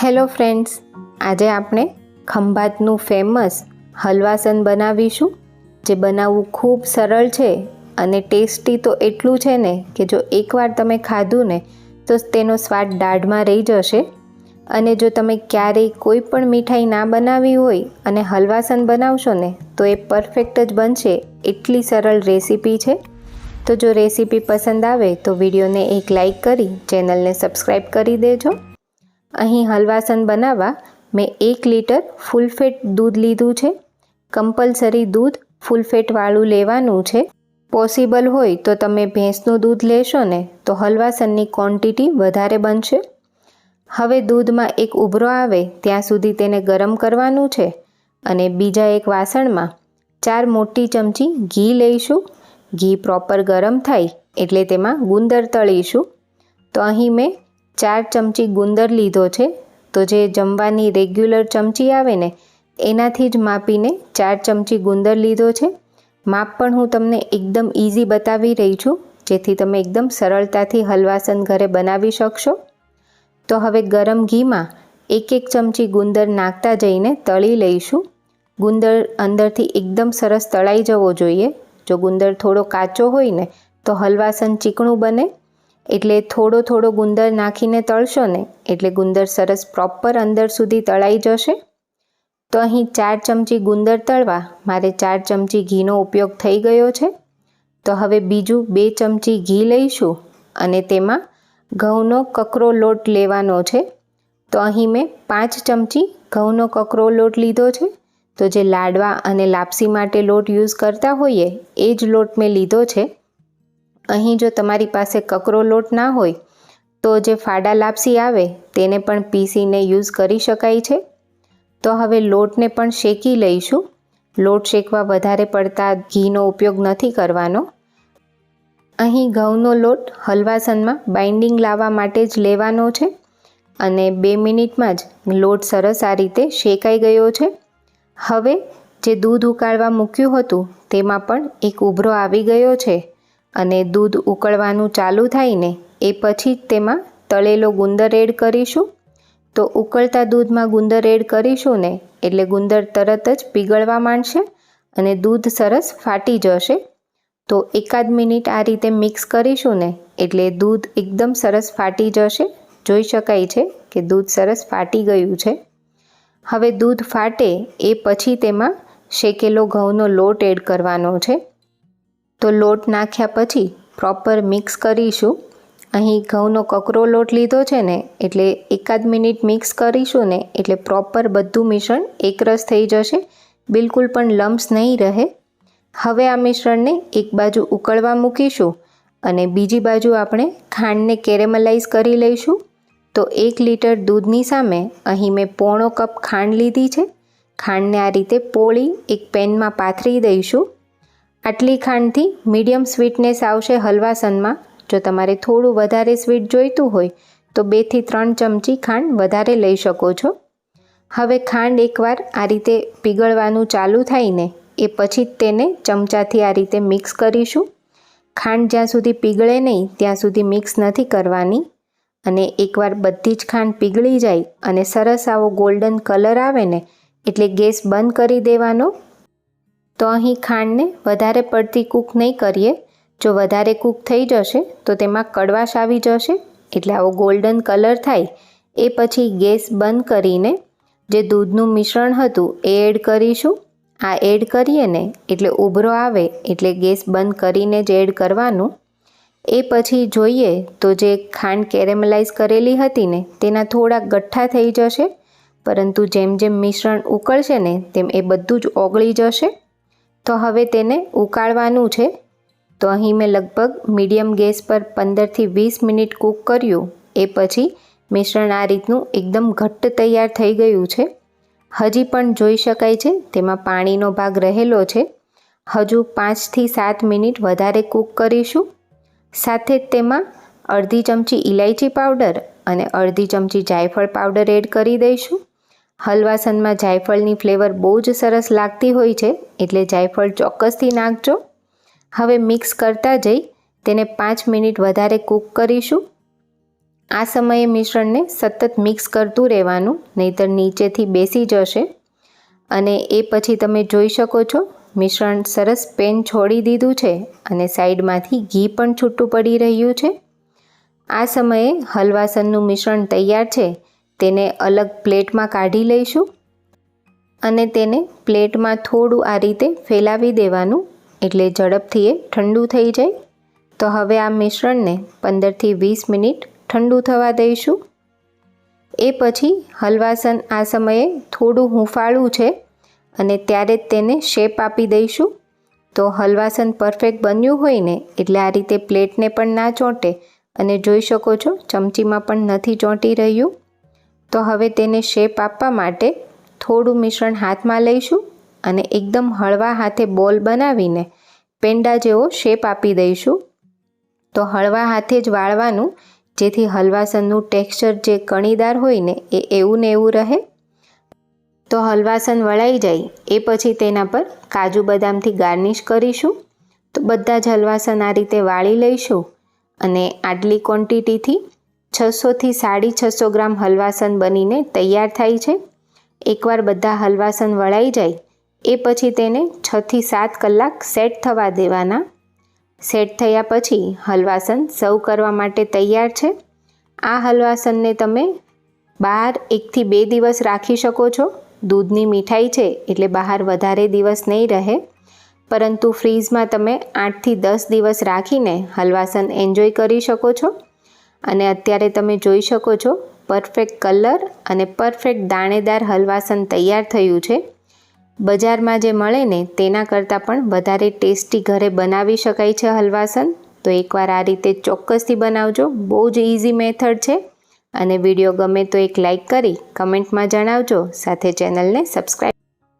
Hello friends, આજે આપણે ખંભાતનું famous halwasan બનાવીશું, જે બનાવવું ખૂબ સરળ છે અને ટેસ્ટી તો એટલું છે ને કે જો એકવાર તમે ખાધું ને, તો તેનો સ્વાદ દાઢમાં રહી જશે. અને જો તમે ક્યારેય કોઈ પણ મીઠાઈ ના બનાવી હોય અને હલવાસન બનાવશો ને, તો એ પરફેક્ટ જ બનશે. એટલી સરળ રેસીપી છે. તો જો રેસીપી પસંદ આવે તો વિડીયોને એક લાઈક કરી, ચેનલને સબસ્ક્રાઈબ કરી દેજો. અહીં હલવાસન બનાવવા મેં એક લીટર ફૂલ ફેટ દૂધ લીધું છે. કમ્પલસરી દૂધ ફૂલ ફેટવાળું લેવાનું છે. પોસિબલ હોય તો તમે ભેંસનું દૂધ લેશો ને તો હલવાસનની ક્વોન્ટિટી વધારે બનશે. હવે દૂધમાં એક ઉભરો આવે ત્યાં સુધી તેને ગરમ કરવાનું છે અને બીજા એક વાસણમાં ચાર મોટી ચમચી ઘી લઈશું. ઘી પ્રોપર ગરમ થાય એટલે તેમાં ગુંદર તળીશું. તો અહીં મેં ચાર ચમચી ગુંદર લીધો છે. તો જે જમવાની રેગ્યુલર ચમચી આવે ને, એનાથી જ માપીને ચાર ચમચી ગુંદર લીધો છે. માપ પણ હું તમને એકદમ ઇઝી બતાવી રહી છું, જેથી તમે એકદમ સરળતાથી હલવાસન ઘરે બનાવી શકશો. તો હવે ગરમ ઘીમાં એક એક ચમચી ગુંદર નાખતા જઈને તળી લઈશું. ગુંદર અંદરથી એકદમ સરસ તળાઈ જવો જોઈએ. જો ગુંદર થોડો કાચો હોય ને, તો હલવાસન ચીકણું બને. એટલે થોડો થોડો ગુંદર નાખીને તળશો ને, એટલે ગુંદર સરસ પ્રોપર અંદર સુધી તળાઈ જશે. તો અહીં ચાર ચમચી ગુંદર તળવા, મારે ચાર ચમચી ઘીનો ઉપયોગ થઈ ગયો છે. તો હવે બીજું બે ચમચી ઘી લઈશું અને તેમાં ઘઉંનો કકરો લોટ લેવાનો છે. તો અહીં મેં પાંચ ચમચી ઘઉંનો કકરો લોટ લીધો છે. તો જે લાડવા અને લાપસી માટે લોટ યુઝ કરતા હોઈએ, એ જ લોટ મેં લીધો છે. અહીં જો તમારી પાસે કકરો લોટ ના હોય, તો જે ફાડા લાપસી આવે, તેને પણ પીસીને યુઝ કરી શકાય છે. તો હવે લોટને પણ શેકી લઈશું. લોટ શેકવા વધારે પડતા ઘીનો ઉપયોગ નથી કરવાનો. અહીં ઘઉંનો લોટ હલવાસનમાં બાઇન્ડિંગ લાવવા માટે જ લેવાનો છે અને બે મિનિટમાં જ લોટ સરસ આ રીતે શેકાઈ ગયો છે. હવે જે દૂધ ઉકાળવા મૂક્યું હતું, તેમાં પણ એક ઉભરો આવી ગયો છે. અને દૂધ ઉકળવાનું ચાલુ થાય ને એ પછી જ તેમાં તળેલો ગુંદર એડ કરીશું. તો ઉકળતા દૂધમાં ગુંદર એડ કરીશું ને એટલે ગુંદર તરત જ પીગળવા માંડશે અને દૂધ સરસ ફાટી જશે. તો એકાદ મિનિટ આ રીતે મિક્સ કરીશું ને એટલે દૂધ એકદમ સરસ ફાટી જશે. જોઈ શકાય છે કે દૂધ સરસ ફાટી ગયું છે. હવે દૂધ ફાટે એ પછી તેમાં શેકેલો ઘઉંનો લોટ એડ કરવાનો છે. તો લોટ નાખ્યા પછી પ્રોપર મિક્સ કરીશું. અહીં ઘઉંનો કકરો લોટ લીધો છે ને, એટલે એકાદ મિનિટ મિક્સ કરીશું ને, એટલે પ્રોપર બધું મિશ્રણ એકરસ થઈ જશે. બિલકુલ પણ લમ્સ નહીં રહે. હવે આ મિશ્રણને એક બાજુ ઉકળવા મૂકીશું અને બીજી બાજુ આપણે ખાંડને કેરેમલાઇઝ કરી લઈશું. તો એક લીટર દૂધની સામે અહીં મેં પોણો કપ ખાંડ લીધી છે. ખાંડને આ રીતે પોળી એક પેનમાં પાથરી દઈશું. આટલી ખાંડથી મીડિયમ સ્વીટનેસ આવશે હલવાસનમાં. જો તમારે થોડું વધારે સ્વીટ જોઈતું હોય, તો બેથી ત્રણ ચમચી ખાંડ વધારે લઈ શકો છો. હવે ખાંડ એકવાર આ રીતે પીગળવાનું ચાલુ થાય ને એ પછી જ તેને ચમચાથી આ રીતે મિક્સ કરીશું. ખાંડ જ્યાં સુધી પીગળે નહીં, ત્યાં સુધી મિક્સ નથી કરવાની. અને એકવાર બધી જ ખાંડ પીગળી જાય અને સરસ આવો ગોલ્ડન કલર આવે ને, એટલે ગેસ બંધ કરી દેવાનો. તો અહીં ખાંડને વધારે પડતી કૂક નહીં કરીએ. જો વધારે કૂક થઈ જશે, તો તેમાં કડવાશ આવી જશે, એટલે આવો ગોલ્ડન કલર થાય. એ પછી ગેસ બંધ કરીને જે દૂધનું મિશ્રણ હતું, એ એડ કરીશું. આ એડ કરીએ ને, એટલે ઉભરો આવે, એટલે ગેસ બંધ કરીને જ એડ કરવાનું. એ પછી જોઈએ તો જે ખાંડ કેરેમલાઇઝ કરેલી હતી ને, તેના થોડા ગઠ્ઠા થઈ જશે. પરંતુ જેમ જેમ મિશ્રણ ઉકળશે ને, તેમ એ બધું જ ઓગળી જશે. તો હવે તેને ઉકાળવાનું છે. તો અહીં મેં લગભગ મીડિયમ ગેસ પર પંદરથી વીસ મિનિટ કૂક કર્યું. એ પછી મિશ્રણ આ રીતનું એકદમ ઘટ્ટ તૈયાર થઈ ગયું છે. હજી પણ જોઈ શકાય છે, તેમાં પાણીનો ભાગ રહેલો છે. હજુ પાંચથી સાત મિનિટ વધારે કૂક કરીશું. સાથે જ તેમાં અડધી ચમચી ઇલાયચી પાવડર અને અડધી ચમચી જાયફળ પાવડર એડ કરી દઈશું. હલવાસનમાં જાયફળની ફ્લેવર બહુ જ સરસ લાગતી હોય છે, એટલે જાયફળ ચોક્કસથી નાખજો. હવે મિક્સ કરતા જઈ તેને પાંચ મિનિટ વધારે કૂક કરીશું. આ સમયે મિશ્રણને સતત મિક્સ કરતું રહેવાનું, નહીંતર નીચેથી બેસી જશે. અને એ પછી તમે જોઈ શકો છો, મિશ્રણ સરસ પેન છોડી દીધું છે અને સાઈડમાંથી ઘી પણ છૂટું પડી રહ્યું છે. આ સમયે હલવાસનનું મિશ્રણ તૈયાર છે તેને અલગ પ્લેટમાં કાઢી લઈશું અને તેને પ્લેટમાં થોડું આ રીતે ફેલાવી દેવાનું, એટલે ઝડપથી એ ઠંડુ થઈ જાય. તો હવે આ મિશ્રણને પંદરથી વીસ મિનિટ ઠંડુ થવા દઈશું. એ પછી હલવાસન આ સમયે થોડું હુંફાળું છે અને ત્યારે જ તેને શેપ આપી દઈશું. તો હલવાસન પરફેક્ટ બન્યું હોય ને એટલે આ રીતે પ્લેટને પણ ના ચોંટે અને જોઈ શકો છો ચમચીમાં પણ નથી ચોંટી રહ્યું. તો હવે તેને શેપ આપવા માટે થોડું મિશ્રણ હાથમાં લઈશું અને એકદમ હળવા હાથે બોલ બનાવીને પેંડા જેવો શેપ આપી દઈશું. તો હળવા હાથે જ વાળવાનું, જેથી હલવાસનનું ટેક્સચર જે કણીદાર હોય ને એ એવું ને એવું રહે. તો હલવાસન વળાઈ જાય, એ પછી તેના પર કાજુ બદામથી ગાર્નિશ કરીશું. તો બધા જ હલવાસન આ રીતે વાળી લઈશું અને આટલી ક્વોન્ટિટીથી છસોથી સાડી છસો ગ્રામ હલવાસન બનીને તૈયાર થાય છે. એકવાર બધા હલવાસન વળાઈ જાય, એ પછી તેને છથી સાત કલાક સેટ થવા દેવાના. સેટ થયા પછી હલવાસન સર્વ કરવા માટે તૈયાર છે. આ હલવાસનને તમે બહાર એકથી બે દિવસ રાખી શકો છો. દૂધની મીઠાઈ છે એટલે બહાર વધારે દિવસ નહીં રહે. પરંતુ ફ્રીઝમાં તમે આઠથી દસ દિવસ રાખીને હલવાસન એન્જોય કરી શકો છો. અને અત્યારે તમે જોઈ શકો છો પરફેક્ટ કલર અને પરફેક્ટ દાણેદાર હલવાસન તૈયાર થયું છે. બજારમાં જે મળે ને, તેના કરતાં પણ વધારે ટેસ્ટી ઘરે બનાવી શકાય છે હલવાસન. તો એકવાર આ રીતે ચોક્કસથી બનાવજો, બહુ જ ઇઝી મેથડ છે. અને વીડિયો ગમે તો એક લાઈક કરી, કમેન્ટમાં જણાવજો, સાથે ચેનલને સબસ્ક્રાઈબ